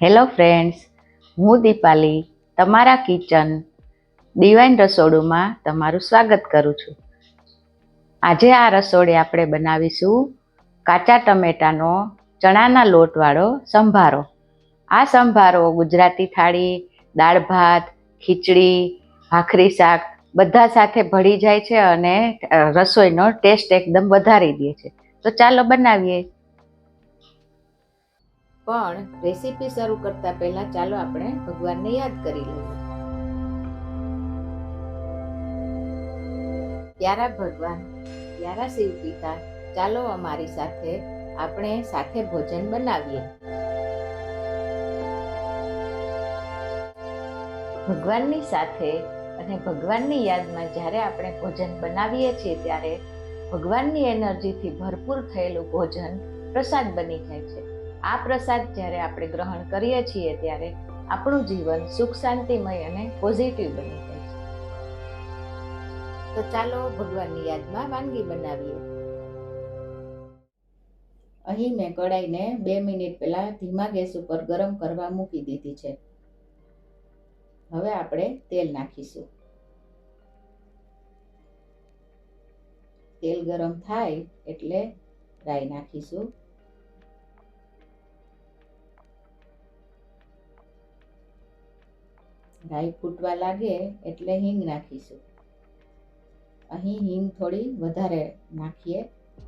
Hello friends, હું દીપાલી તમારા kitchen divine રસોડુંમાં તમારું સ્વાગત કરું છું. આજે આ રસોડે આપણે બનાવીશું કાચા ટમેટાનો ચણાના લોટવાળો સંભારો. આ સંભારો ગુજરાતી થાળી, દાળ ભાત, ખીચડી, ભાખરી શાક બધા સાથે ભળી જાય છે અને રસોઈનો ટેસ્ટ એકદમ વધારી દે છે. તો ચાલો બનાવીએ. પણ રેસીપી શરૂ કરતા પહેલા ચાલો આપણે ભગવાનને યાદ કરી લઈએ. પ્યારા ભગવાન, પ્યારા શિવ પિતા, ચાલો અમારી સાથે આપણે સાથે ભોજન બનાવીએ. ભગવાનની સાથે અને ભગવાનની યાદમાં જ્યારે આપણે ભોજન બનાવીએ છીએ ત્યારે ભગવાનની એનર્જીથી ભરપૂર થયેલું ભોજન પ્રસાદ બની જાય છે. આ પ્રસાદ જ્યારે આપણે ગ્રહણ કરીએ છીએ ત્યારે આપણું જીવન સુખ શાંતિમય અને પોઝિટિવ બની જાય છે. તો ચાલો ભગવાનની યાદમાં વાનગી બનાવીએ. અહીં મેં કડાઈને બે મિનિટ પહેલા ધીમા ગેસ ઉપર ગરમ કરવા મૂકી દીધી છે. હવે આપણે તેલ નાખીશું. તેલ ગરમ થાય એટલે રાઈ નાખીશું. રાઈ ફૂટવા લાગે એટલે હિંગ નાખીશું. અહીં હિંગ થોડી વધારે નાખીએ,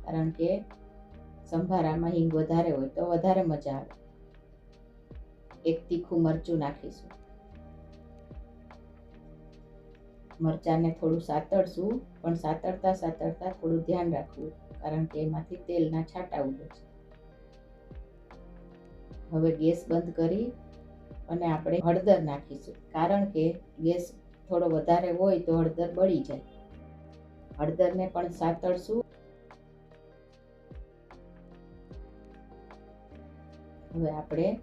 કારણ કે સંભારામાં હિંગ વધારે હોય તો વધારે મજા આવે. એક તીખું મરચું નાખીશું. મરચાંને થોડું સાતળશું, પણ સાતળતા સાતળતા થોડું ધ્યાન રાખવું, કારણ કે એમાંથી તેલના છાંટા ઉડે છે. હવે ગેસ બંધ કરી અને આપણે હળદર નાખીશું. કારણ કે ગેસ થોડો વધારે હોય તો હળદર બળી જાય. હળદરને પણ સાતળશું. હવે આપણે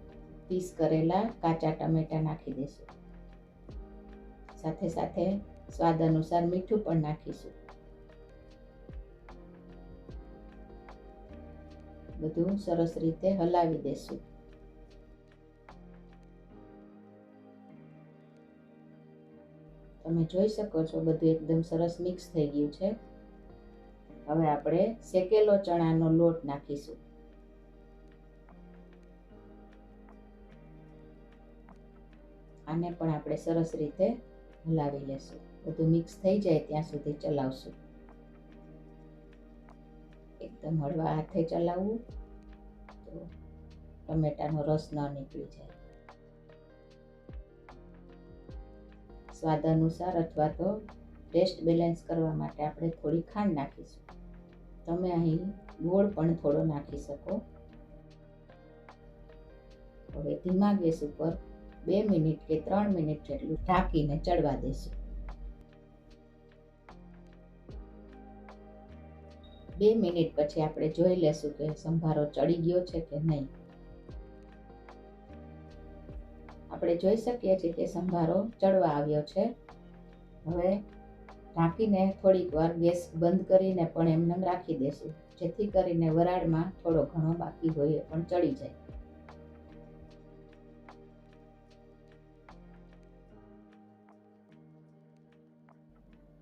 પીસ કરેલા કાચા ટમેટા નાખી દઈશું. સાથે સાથે સ્વાદ અનુસાર મીઠું પણ નાખીશું. બધું સરસ રીતે હલાવી દેશું તમે જોઈ શકો છો, બધું એકદમ સરસ મિક્સ થઈ ગયું છે. હવે આપણે શેકેલો ચણાનો લોટ નાખીશું. આને પણ આપણે સરસ રીતે હલાવી લેશું. બધું મિક્સ થઈ જાય ત્યાં સુધી ચલાવશું. એકદમ હળવા હાથે ચલાવવું તો ટમેટાનો રસ ન નીકળી જાય. સ્વાદ અનુસાર અથવા તો ટેસ્ટ બેલેન્સ કરવા માટે આપણે થોડી ખાંડ નાખીશું. તમે અહીં ગોળ પણ થોડો નાખી શકો. હવે ધીમા ગેસ ઉપર બે મિનિટ કે ત્રણ મિનિટ જેટલું ઢાંકીને ચડવા દેશું. બે મિનિટ પછી આપણે જોઈ લેશું કે સંભારો ચડી ગયો છે કે નહીં. આપણે જોઈ શકીએ છીએ કે સંભારો ચડવા આવ્યો છે. હવે ઢાંકીને થોડીક વાર ગેસ બંધ કરીને પણ એમને રાખી દેશું, જેથી કરીને વરાળમાં થોડો ઘણો બાકી હોય પણ ચડી જાય.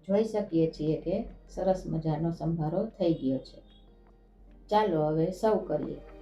જોઈ શકીએ છીએ કે સરસ મજાનો સંભારો થઈ ગયો છે. ચાલો હવે સર્વ કરીએ.